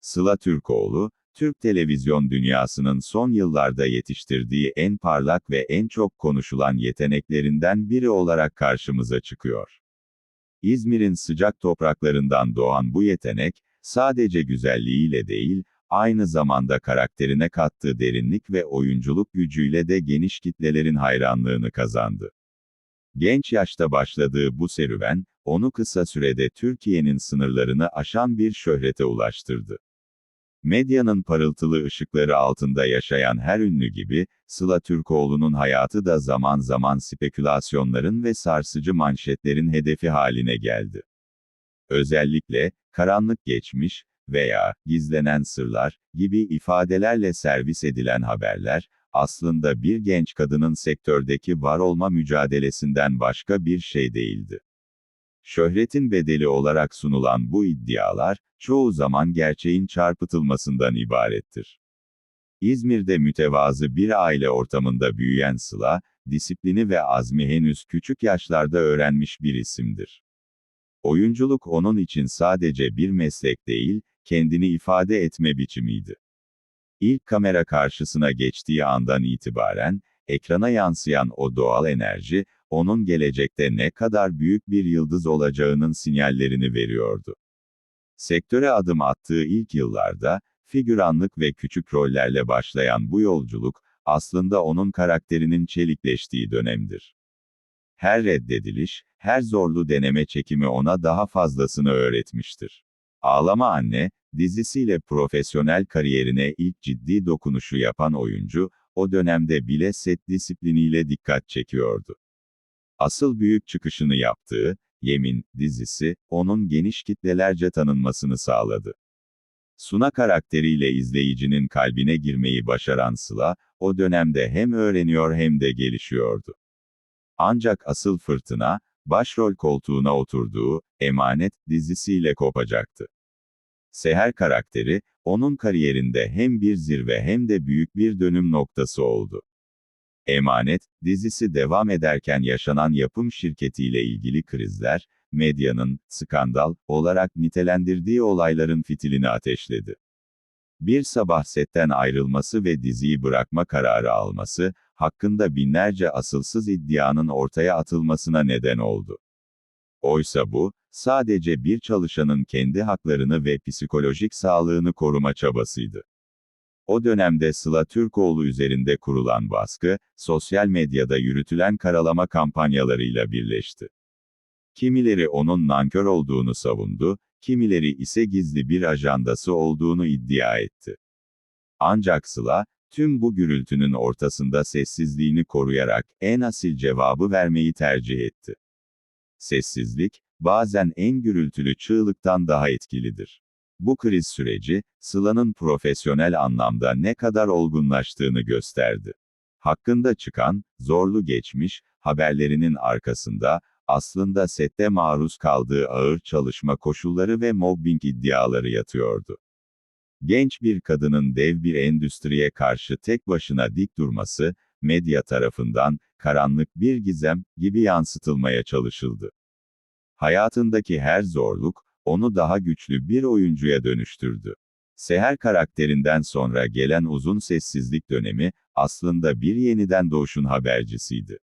Sıla Türkoğlu, Türk televizyon dünyasının son yıllarda yetiştirdiği en parlak ve en çok konuşulan yeteneklerinden biri olarak karşımıza çıkıyor. İzmir'in sıcak topraklarından doğan bu yetenek, sadece güzelliğiyle değil, aynı zamanda karakterine kattığı derinlik ve oyunculuk gücüyle de geniş kitlelerin hayranlığını kazandı. Genç yaşta başladığı bu serüven, onu kısa sürede Türkiye'nin sınırlarını aşan bir şöhrete ulaştırdı. Medyanın parıltılı ışıkları altında yaşayan her ünlü gibi, Sıla Türkoğlu'nun hayatı da zaman zaman spekülasyonların ve sarsıcı manşetlerin hedefi haline geldi. Özellikle, karanlık geçmiş veya gizlenen sırlar gibi ifadelerle servis edilen haberler, aslında bir genç kadının sektördeki var olma mücadelesinden başka bir şey değildi. Şöhretin bedeli olarak sunulan bu iddialar, çoğu zaman gerçeğin çarpıtılmasından ibarettir. İzmir'de mütevazı bir aile ortamında büyüyen Sıla, disiplini ve azmi henüz küçük yaşlarda öğrenmiş bir isimdir. Oyunculuk onun için sadece bir meslek değil, kendini ifade etme biçimiydi. İlk kamera karşısına geçtiği andan itibaren, ekrana yansıyan o doğal enerji, onun gelecekte ne kadar büyük bir yıldız olacağının sinyallerini veriyordu. Sektöre adım attığı ilk yıllarda, figüranlık ve küçük rollerle başlayan bu yolculuk, aslında onun karakterinin çelikleştiği dönemdir. Her reddediliş, her zorlu deneme çekimi ona daha fazlasını öğretmiştir. Ağlama Anne, dizisiyle profesyonel kariyerine ilk ciddi dokunuşu yapan oyuncu, o dönemde bile set disipliniyle dikkat çekiyordu. Asıl büyük çıkışını yaptığı, Yemin, dizisi, onun geniş kitlelerce tanınmasını sağladı. Suna karakteriyle izleyicinin kalbine girmeyi başaran Sıla, o dönemde hem öğreniyor hem de gelişiyordu. Ancak asıl fırtına, başrol koltuğuna oturduğu, Emanet, dizisiyle kopacaktı. Seher karakteri, onun kariyerinde hem bir zirve hem de büyük bir dönüm noktası oldu. Emanet, dizisi devam ederken yaşanan yapım şirketiyle ilgili krizler, medyanın, skandal, olarak nitelendirdiği olayların fitilini ateşledi. Bir sabah setten ayrılması ve diziyi bırakma kararı alması, hakkında binlerce asılsız iddianın ortaya atılmasına neden oldu. Oysa bu, sadece bir çalışanın kendi haklarını ve psikolojik sağlığını koruma çabasıydı. O dönemde Sıla Türkoğlu üzerinde kurulan baskı, sosyal medyada yürütülen karalama kampanyalarıyla birleşti. Kimileri onun nankör olduğunu savundu, kimileri ise gizli bir ajandası olduğunu iddia etti. Ancak Sıla, tüm bu gürültünün ortasında sessizliğini koruyarak en asil cevabı vermeyi tercih etti. Sessizlik, bazen en gürültülü çığlıktan daha etkilidir. Bu kriz süreci, Sıla'nın profesyonel anlamda ne kadar olgunlaştığını gösterdi. Hakkında çıkan, zorlu geçmiş, haberlerinin arkasında, aslında sette maruz kaldığı ağır çalışma koşulları ve mobbing iddiaları yatıyordu. Genç bir kadının dev bir endüstriye karşı tek başına dik durması, medya tarafından, karanlık bir gizem, gibi yansıtılmaya çalışıldı. Hayatındaki her zorluk, onu daha güçlü bir oyuncuya dönüştürdü. Seher karakterinden sonra gelen uzun sessizlik dönemi, aslında bir yeniden doğuşun habercisiydi.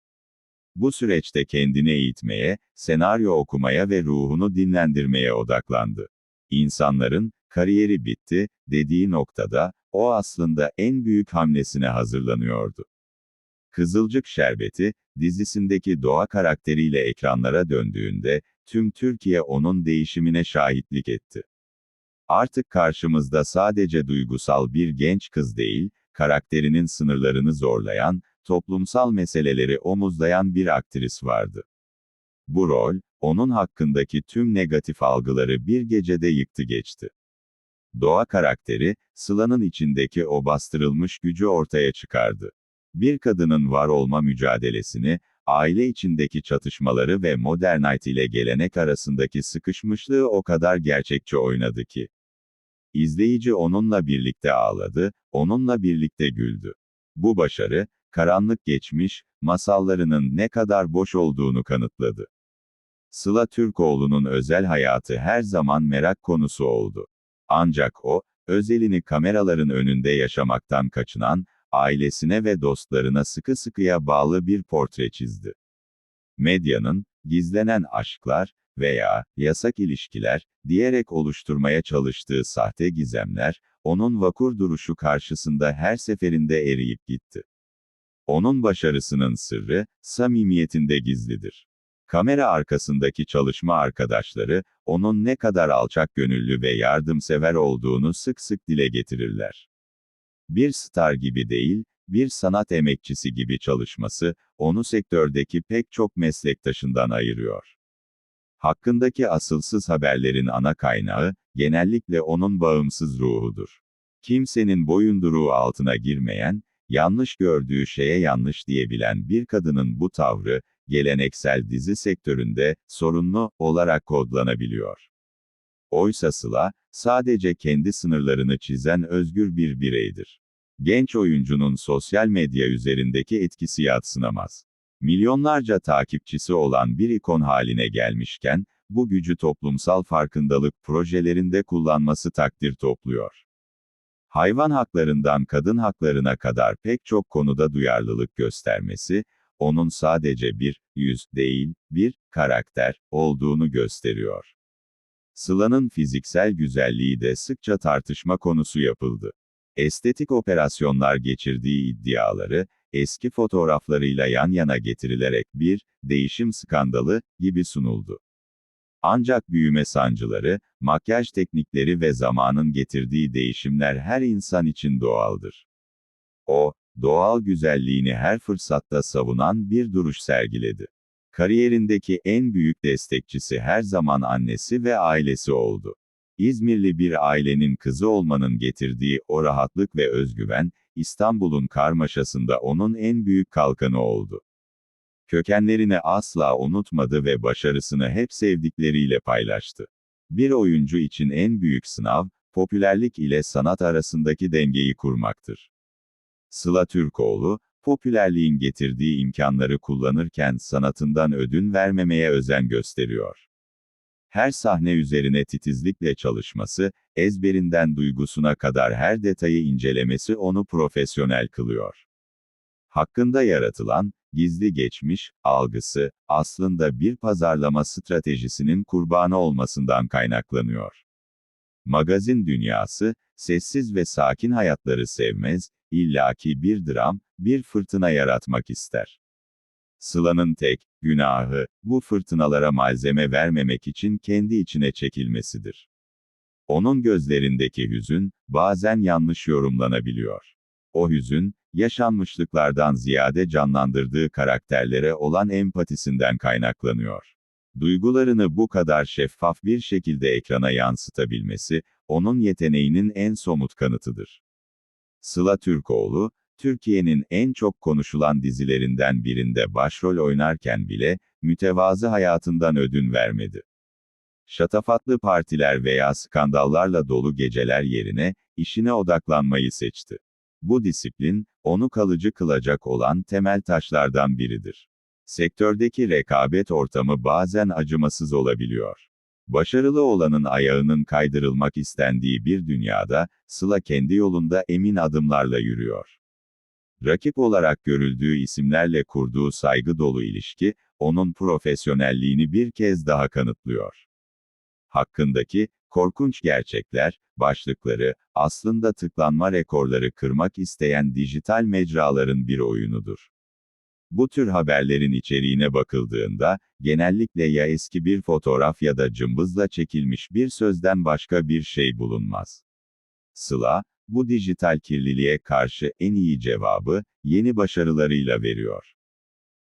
Bu süreçte kendini eğitmeye, senaryo okumaya ve ruhunu dinlendirmeye odaklandı. İnsanların, kariyeri bitti, dediği noktada, o aslında en büyük hamlesine hazırlanıyordu. Kızılcık Şerbeti, dizisindeki doğa karakteriyle ekranlara döndüğünde, tüm Türkiye onun değişimine şahitlik etti. Artık karşımızda sadece duygusal bir genç kız değil, karakterinin sınırlarını zorlayan, toplumsal meseleleri omuzlayan bir aktris vardı. Bu rol, onun hakkındaki tüm negatif algıları bir gecede yıktı geçti. Doğa karakteri, Sıla'nın içindeki o bastırılmış gücü ortaya çıkardı. Bir kadının var olma mücadelesini, aile içindeki çatışmaları ve modernite ile gelenek arasındaki sıkışmışlığı o kadar gerçekçi oynadı ki. İzleyici onunla birlikte ağladı, onunla birlikte güldü. Bu başarı, karanlık geçmiş, masallarının ne kadar boş olduğunu kanıtladı. Sıla Türkoğlu'nun özel hayatı her zaman merak konusu oldu. Ancak o, özelini kameraların önünde yaşamaktan kaçınan, ailesine ve dostlarına sıkı sıkıya bağlı bir portre çizdi. Medyanın, gizlenen aşklar veya yasak ilişkiler diyerek oluşturmaya çalıştığı sahte gizemler, onun vakur duruşu karşısında her seferinde eriyip gitti. Onun başarısının sırrı, samimiyetinde gizlidir. Kamera arkasındaki çalışma arkadaşları, onun ne kadar alçak gönüllü ve yardımsever olduğunu sık sık dile getirirler. Bir star gibi değil, bir sanat emekçisi gibi çalışması, onu sektördeki pek çok meslektaşından ayırıyor. Hakkındaki asılsız haberlerin ana kaynağı, genellikle onun bağımsız ruhudur. Kimsenin boyunduruğu altına girmeyen, yanlış gördüğü şeye yanlış diyebilen bir kadının bu tavrı, geleneksel dizi sektöründe, sorunlu, olarak kodlanabiliyor. Oysa Sıla, sadece kendi sınırlarını çizen özgür bir bireydir. Genç oyuncunun sosyal medya üzerindeki etkisi yadsınamaz. Milyonlarca takipçisi olan bir ikon haline gelmişken, bu gücü toplumsal farkındalık projelerinde kullanması takdir topluyor. Hayvan haklarından kadın haklarına kadar pek çok konuda duyarlılık göstermesi, onun sadece bir yüz değil, bir karakter olduğunu gösteriyor. Sıla'nın fiziksel güzelliği de sıkça tartışma konusu yapıldı. Estetik operasyonlar geçirdiği iddiaları, eski fotoğraflarıyla yan yana getirilerek bir değişim skandalı gibi sunuldu. Ancak büyüme sancıları, makyaj teknikleri ve zamanın getirdiği değişimler her insan için doğaldır. O, doğal güzelliğini her fırsatta savunan bir duruş sergiledi. Kariyerindeki en büyük destekçisi her zaman annesi ve ailesi oldu. İzmirli bir ailenin kızı olmanın getirdiği o rahatlık ve özgüven, İstanbul'un karmaşasında onun en büyük kalkanı oldu. Kökenlerini asla unutmadı ve başarısını hep sevdikleriyle paylaştı. Bir oyuncu için en büyük sınav, popülerlik ile sanat arasındaki dengeyi kurmaktır. Sıla Türkoğlu, popülerliğin getirdiği imkanları kullanırken sanatından ödün vermemeye özen gösteriyor. Her sahne üzerine titizlikle çalışması, ezberinden duygusuna kadar her detayı incelemesi onu profesyonel kılıyor. Hakkında yaratılan, gizli geçmiş, algısı, aslında bir pazarlama stratejisinin kurbanı olmasından kaynaklanıyor. Magazin dünyası, sessiz ve sakin hayatları sevmez, illaki bir dram, bir fırtına yaratmak ister. Sıla'nın tek günahı, bu fırtınalara malzeme vermemek için kendi içine çekilmesidir. Onun gözlerindeki hüzün, bazen yanlış yorumlanabiliyor. O hüzün, yaşanmışlıklardan ziyade canlandırdığı karakterlere olan empatisinden kaynaklanıyor. Duygularını bu kadar şeffaf bir şekilde ekrana yansıtabilmesi, onun yeteneğinin en somut kanıtıdır. Sıla Türkoğlu, Türkiye'nin en çok konuşulan dizilerinden birinde başrol oynarken bile, mütevazı hayatından ödün vermedi. Şatafatlı partiler veya skandallarla dolu geceler yerine, işine odaklanmayı seçti. Bu disiplin, onu kalıcı kılacak olan temel taşlardan biridir. Sektördeki rekabet ortamı bazen acımasız olabiliyor. Başarılı olanın ayağının kaydırılmak istendiği bir dünyada, Sıla kendi yolunda emin adımlarla yürüyor. Rakip olarak görüldüğü isimlerle kurduğu saygı dolu ilişki, onun profesyonelliğini bir kez daha kanıtlıyor. Hakkındaki, korkunç gerçekler, başlıkları, aslında tıklanma rekorları kırmak isteyen dijital mecraların bir oyunudur. Bu tür haberlerin içeriğine bakıldığında, genellikle ya eski bir fotoğraf ya da cımbızla çekilmiş bir sözden başka bir şey bulunmaz. Sıla, bu dijital kirliliğe karşı en iyi cevabı, yeni başarılarıyla veriyor.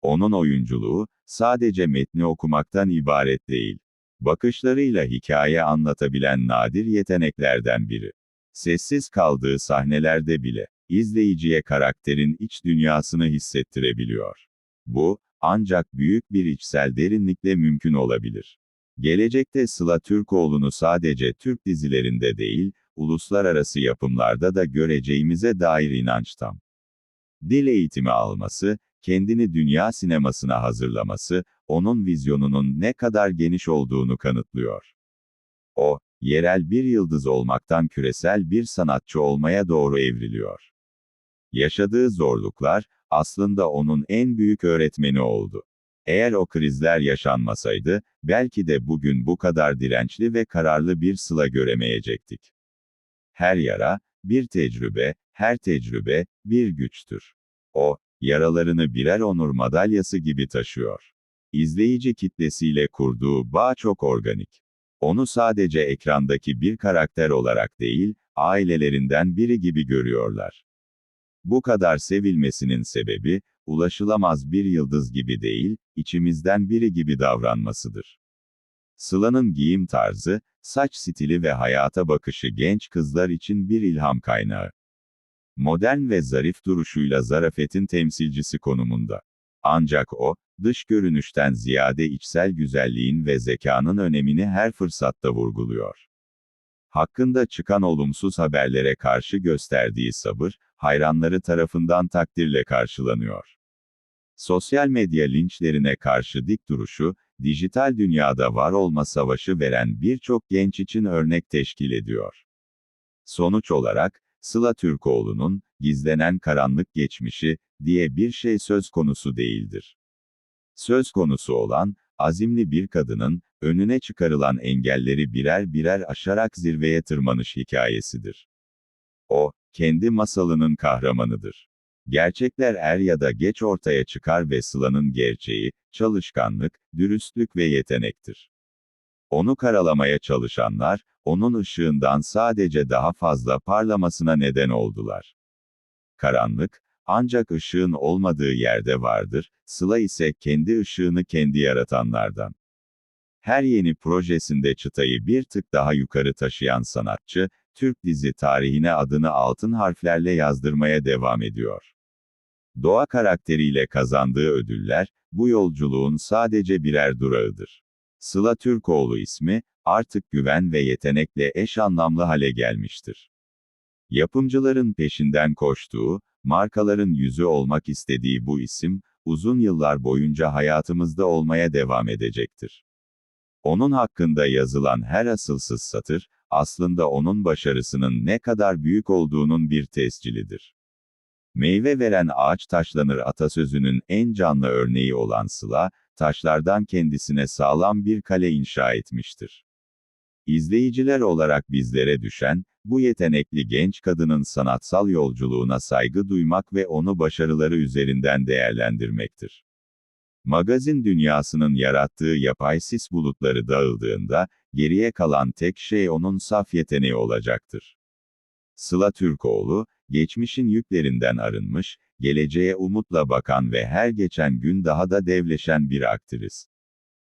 Onun oyunculuğu, sadece metni okumaktan ibaret değil. Bakışlarıyla hikaye anlatabilen nadir yeteneklerden biri. Sessiz kaldığı sahnelerde bile, izleyiciye karakterin iç dünyasını hissettirebiliyor. Bu, ancak büyük bir içsel derinlikle mümkün olabilir. Gelecekte Sıla Türkoğlu'nu sadece Türk dizilerinde değil, uluslararası yapımlarda da göreceğimize dair inanç tam. Dil eğitimi alması, kendini dünya sinemasına hazırlaması, onun vizyonunun ne kadar geniş olduğunu kanıtlıyor. O, yerel bir yıldız olmaktan küresel bir sanatçı olmaya doğru evriliyor. Yaşadığı zorluklar, aslında onun en büyük öğretmeni oldu. Eğer o krizler yaşanmasaydı, belki de bugün bu kadar dirençli ve kararlı bir Sıla göremeyecektik. Her yara, bir tecrübe, her tecrübe, bir güçtür. O, yaralarını birer onur madalyası gibi taşıyor. İzleyici kitlesiyle kurduğu bağ çok organik. Onu sadece ekrandaki bir karakter olarak değil, ailelerinden biri gibi görüyorlar. Bu kadar sevilmesinin sebebi, ulaşılamaz bir yıldız gibi değil, içimizden biri gibi davranmasıdır. Sıla'nın giyim tarzı, saç stili ve hayata bakışı genç kızlar için bir ilham kaynağı. Modern ve zarif duruşuyla zarafetin temsilcisi konumunda. Ancak o, dış görünüşten ziyade içsel güzelliğin ve zekanın önemini her fırsatta vurguluyor. Hakkında çıkan olumsuz haberlere karşı gösterdiği sabır, hayranları tarafından takdirle karşılanıyor. Sosyal medya linçlerine karşı dik duruşu, dijital dünyada var olma savaşı veren birçok genç için örnek teşkil ediyor. Sonuç olarak, Sıla Türkoğlu'nun, gizlenen karanlık geçmişi, diye bir şey söz konusu değildir. Söz konusu olan, azimli bir kadının, önüne çıkarılan engelleri birer birer aşarak zirveye tırmanış hikayesidir. O, kendi masalının kahramanıdır. Gerçekler er ya da geç ortaya çıkar ve Sıla'nın gerçeği, çalışkanlık, dürüstlük ve yetenektir. Onu karalamaya çalışanlar, onun ışığından sadece daha fazla parlamasına neden oldular. Karanlık, ancak ışığın olmadığı yerde vardır, Sıla ise kendi ışığını kendi yaratanlardan. Her yeni projesinde çıtayı bir tık daha yukarı taşıyan sanatçı, Türk dizi tarihine adını altın harflerle yazdırmaya devam ediyor. Doğa karakteriyle kazandığı ödüller, bu yolculuğun sadece birer durağıdır. Sıla Türkoğlu ismi, artık güven ve yetenekle eş anlamlı hale gelmiştir. Yapımcıların peşinden koştuğu, markaların yüzü olmak istediği bu isim, uzun yıllar boyunca hayatımızda olmaya devam edecektir. Onun hakkında yazılan her asılsız satır, aslında onun başarısının ne kadar büyük olduğunun bir tescilidir. Meyve veren ağaç taşlanır atasözünün en canlı örneği olan Sıla, taşlardan kendisine sağlam bir kale inşa etmiştir. İzleyiciler olarak bizlere düşen, bu yetenekli genç kadının sanatsal yolculuğuna saygı duymak ve onu başarıları üzerinden değerlendirmektir. Magazin dünyasının yarattığı yapay sis bulutları dağıldığında, geriye kalan tek şey onun saf yeteneği olacaktır. Sıla Türkoğlu, geçmişin yüklerinden arınmış, geleceğe umutla bakan ve her geçen gün daha da devleşen bir aktris.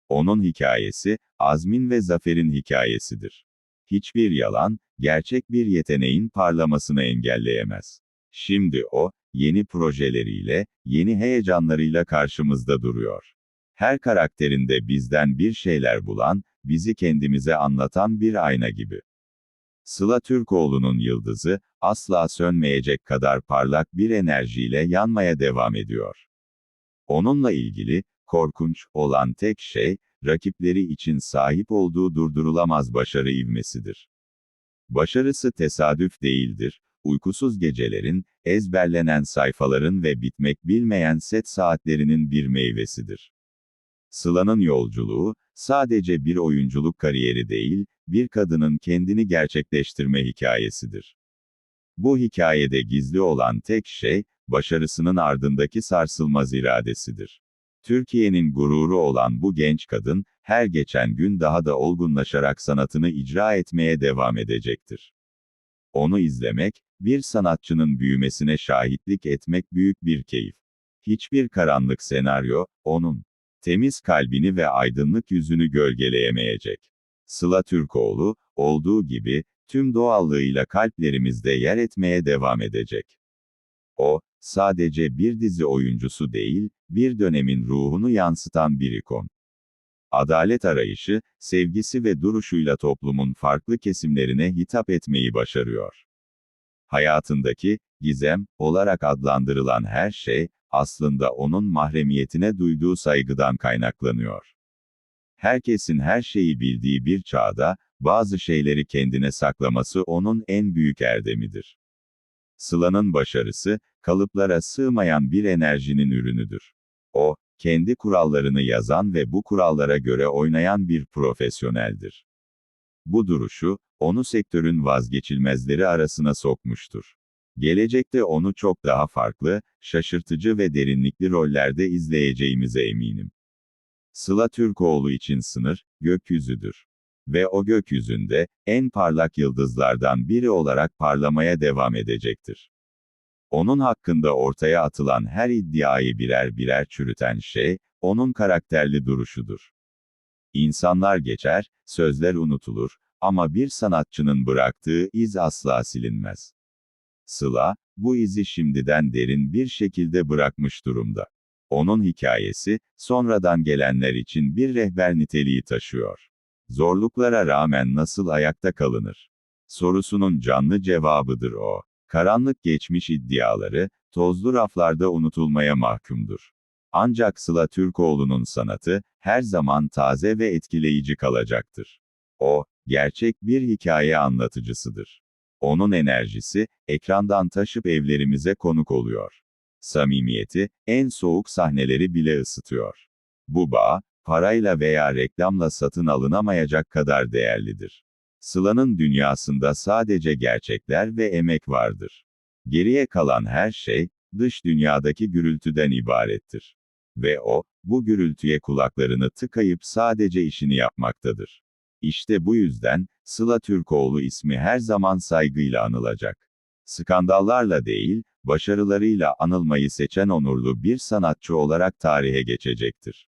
Onun hikayesi, azmin ve zaferin hikayesidir. Hiçbir yalan, gerçek bir yeteneğin parlamasını engelleyemez. Şimdi o, yeni projeleriyle, yeni heyecanlarıyla karşımızda duruyor. Her karakterinde bizden bir şeyler bulan, bizi kendimize anlatan bir ayna gibi. Sıla Türkoğlu'nun yıldızı, asla sönmeyecek kadar parlak bir enerjiyle yanmaya devam ediyor. Onunla ilgili, korkunç olan tek şey, rakipleri için sahip olduğu durdurulamaz başarı ivmesidir. Başarısı tesadüf değildir, uykusuz gecelerin, ezberlenen sayfaların ve bitmek bilmeyen set saatlerinin bir meyvesidir. Sıla'nın yolculuğu, sadece bir oyunculuk kariyeri değil, bir kadının kendini gerçekleştirme hikayesidir. Bu hikayede gizli olan tek şey, başarısının ardındaki sarsılmaz iradesidir. Türkiye'nin gururu olan bu genç kadın, her geçen gün daha da olgunlaşarak sanatını icra etmeye devam edecektir. Onu izlemek, bir sanatçının büyümesine şahitlik etmek büyük bir keyif. Hiçbir karanlık senaryo, onun temiz kalbini ve aydınlık yüzünü gölgeleyemeyecek. Sıla Türkoğlu, olduğu gibi, tüm doğallığıyla kalplerimizde yer etmeye devam edecek. O, sadece bir dizi oyuncusu değil, bir dönemin ruhunu yansıtan bir ikon. Adalet arayışı, sevgisi ve duruşuyla toplumun farklı kesimlerine hitap etmeyi başarıyor. Hayatındaki, gizem, olarak adlandırılan her şey, aslında onun mahremiyetine duyduğu saygıdan kaynaklanıyor. Herkesin her şeyi bildiği bir çağda, bazı şeyleri kendine saklaması onun en büyük erdemidir. Sıla'nın başarısı, kalıplara sığmayan bir enerjinin ürünüdür. O, kendi kurallarını yazan ve bu kurallara göre oynayan bir profesyoneldir. Bu duruşu, onu sektörün vazgeçilmezleri arasına sokmuştur. Gelecekte onu çok daha farklı, şaşırtıcı ve derinlikli rollerde izleyeceğimize eminim. Sıla Türkoğlu için sınır, gökyüzüdür. Ve o gökyüzünde, en parlak yıldızlardan biri olarak parlamaya devam edecektir. Onun hakkında ortaya atılan her iddiayı birer birer çürüten şey, onun karakterli duruşudur. İnsanlar geçer, sözler unutulur, ama bir sanatçının bıraktığı iz asla silinmez. Sıla, bu izi şimdiden derin bir şekilde bırakmış durumda. Onun hikayesi, sonradan gelenler için bir rehber niteliği taşıyor. Zorluklara rağmen nasıl ayakta kalınır? Sorusunun canlı cevabıdır o. Karanlık geçmiş iddiaları, tozlu raflarda unutulmaya mahkumdur. Ancak Sıla Türkoğlu'nun sanatı, her zaman taze ve etkileyici kalacaktır. O, gerçek bir hikaye anlatıcısıdır. Onun enerjisi, ekrandan taşıp evlerimize konuk oluyor. Samimiyeti, en soğuk sahneleri bile ısıtıyor. Bu bağ, parayla veya reklamla satın alınamayacak kadar değerlidir. Sıla'nın dünyasında sadece gerçekler ve emek vardır. Geriye kalan her şey, dış dünyadaki gürültüden ibarettir. Ve o, bu gürültüye kulaklarını tıkayıp sadece işini yapmaktadır. İşte bu yüzden, Sıla Türkoğlu ismi her zaman saygıyla anılacak. Skandallarla değil, başarılarıyla anılmayı seçen onurlu bir sanatçı olarak tarihe geçecektir.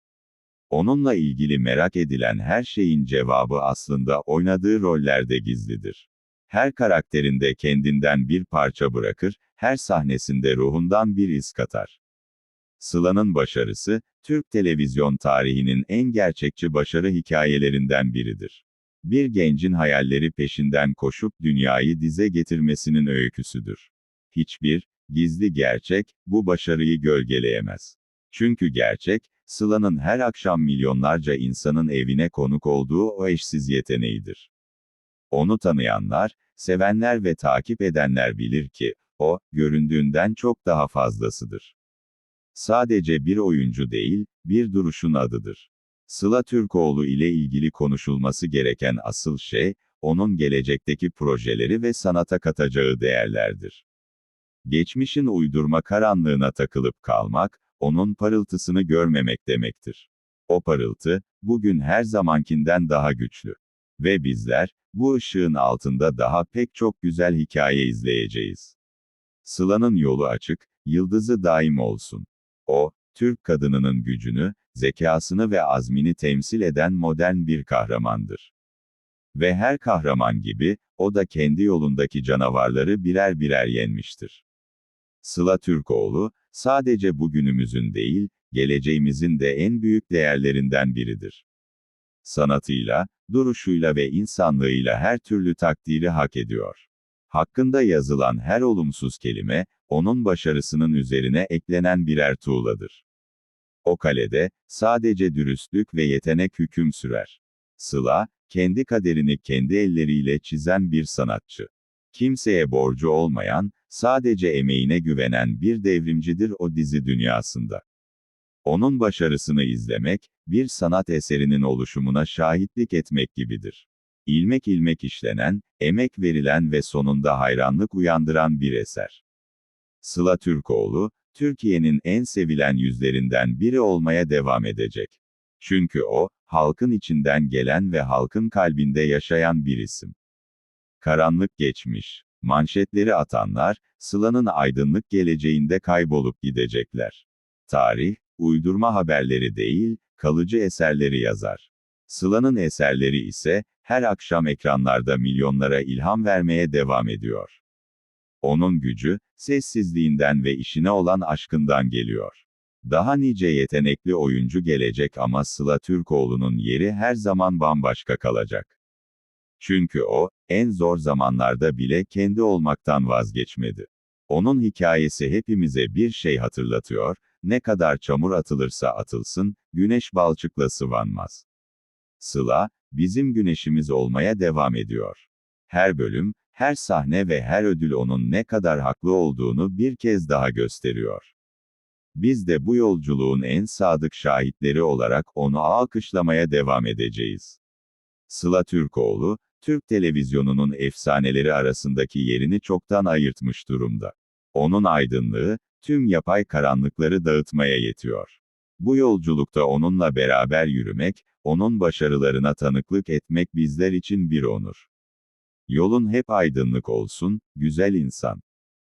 Onunla ilgili merak edilen her şeyin cevabı aslında oynadığı rollerde gizlidir. Her karakterinde kendinden bir parça bırakır, her sahnesinde ruhundan bir iz katar. Sıla'nın başarısı, Türk televizyon tarihinin en gerçekçi başarı hikayelerinden biridir. Bir gencin hayalleri peşinden koşup dünyayı dize getirmesinin öyküsüdür. Hiçbir, gizli gerçek, bu başarıyı gölgeleyemez. Çünkü gerçek, Sıla'nın her akşam milyonlarca insanın evine konuk olduğu o eşsiz yeteneğidir. Onu tanıyanlar, sevenler ve takip edenler bilir ki, o, göründüğünden çok daha fazlasıdır. Sadece bir oyuncu değil, bir duruşun adıdır. Sıla Türkoğlu ile ilgili konuşulması gereken asıl şey, onun gelecekteki projeleri ve sanata katacağı değerlerdir. Geçmişin uydurma karanlığına takılıp kalmak, onun parıltısını görmemek demektir. O parıltı, bugün her zamankinden daha güçlü. Ve bizler, bu ışığın altında daha pek çok güzel hikaye izleyeceğiz. Sıla'nın yolu açık, yıldızı daim olsun. O, Türk kadınının gücünü, zekasını ve azmini temsil eden modern bir kahramandır. Ve her kahraman gibi, o da kendi yolundaki canavarları birer birer yenmiştir. Sıla Türkoğlu, sadece bugünümüzün değil, geleceğimizin de en büyük değerlerinden biridir. Sanatıyla, duruşuyla ve insanlığıyla her türlü takdiri hak ediyor. Hakkında yazılan her olumsuz kelime, onun başarısının üzerine eklenen birer tuğladır. O kalede, sadece dürüstlük ve yetenek hüküm sürer. Sıla, kendi kaderini kendi elleriyle çizen bir sanatçı. Kimseye borcu olmayan, sadece emeğine güvenen bir devrimcidir o dizi dünyasında. Onun başarısını izlemek, bir sanat eserinin oluşumuna şahitlik etmek gibidir. İlmek ilmek işlenen, emek verilen ve sonunda hayranlık uyandıran bir eser. Sıla Türkoğlu, Türkiye'nin en sevilen yüzlerinden biri olmaya devam edecek. Çünkü o, halkın içinden gelen ve halkın kalbinde yaşayan bir isim. Karanlık geçmiş. Manşetleri atanlar, Sıla'nın aydınlık geleceğinde kaybolup gidecekler. Tarih, uydurma haberleri değil, kalıcı eserleri yazar. Sıla'nın eserleri ise, her akşam ekranlarda milyonlara ilham vermeye devam ediyor. Onun gücü, sessizliğinden ve işine olan aşkından geliyor. Daha nice yetenekli oyuncu gelecek ama Sıla Türkoğlu'nun yeri her zaman bambaşka kalacak. Çünkü o, en zor zamanlarda bile kendi olmaktan vazgeçmedi. Onun hikayesi hepimize bir şey hatırlatıyor, ne kadar çamur atılırsa atılsın, güneş balçıkla sıvanmaz. Sıla, bizim güneşimiz olmaya devam ediyor. Her bölüm, her sahne ve her ödül onun ne kadar haklı olduğunu bir kez daha gösteriyor. Biz de bu yolculuğun en sadık şahitleri olarak onu alkışlamaya devam edeceğiz. Sıla Türkoğlu, Türk televizyonunun efsaneleri arasındaki yerini çoktan ayırtmış durumda. Onun aydınlığı, tüm yapay karanlıkları dağıtmaya yetiyor. Bu yolculukta onunla beraber yürümek, onun başarılarına tanıklık etmek bizler için bir onur. Yolun hep aydınlık olsun, güzel insan.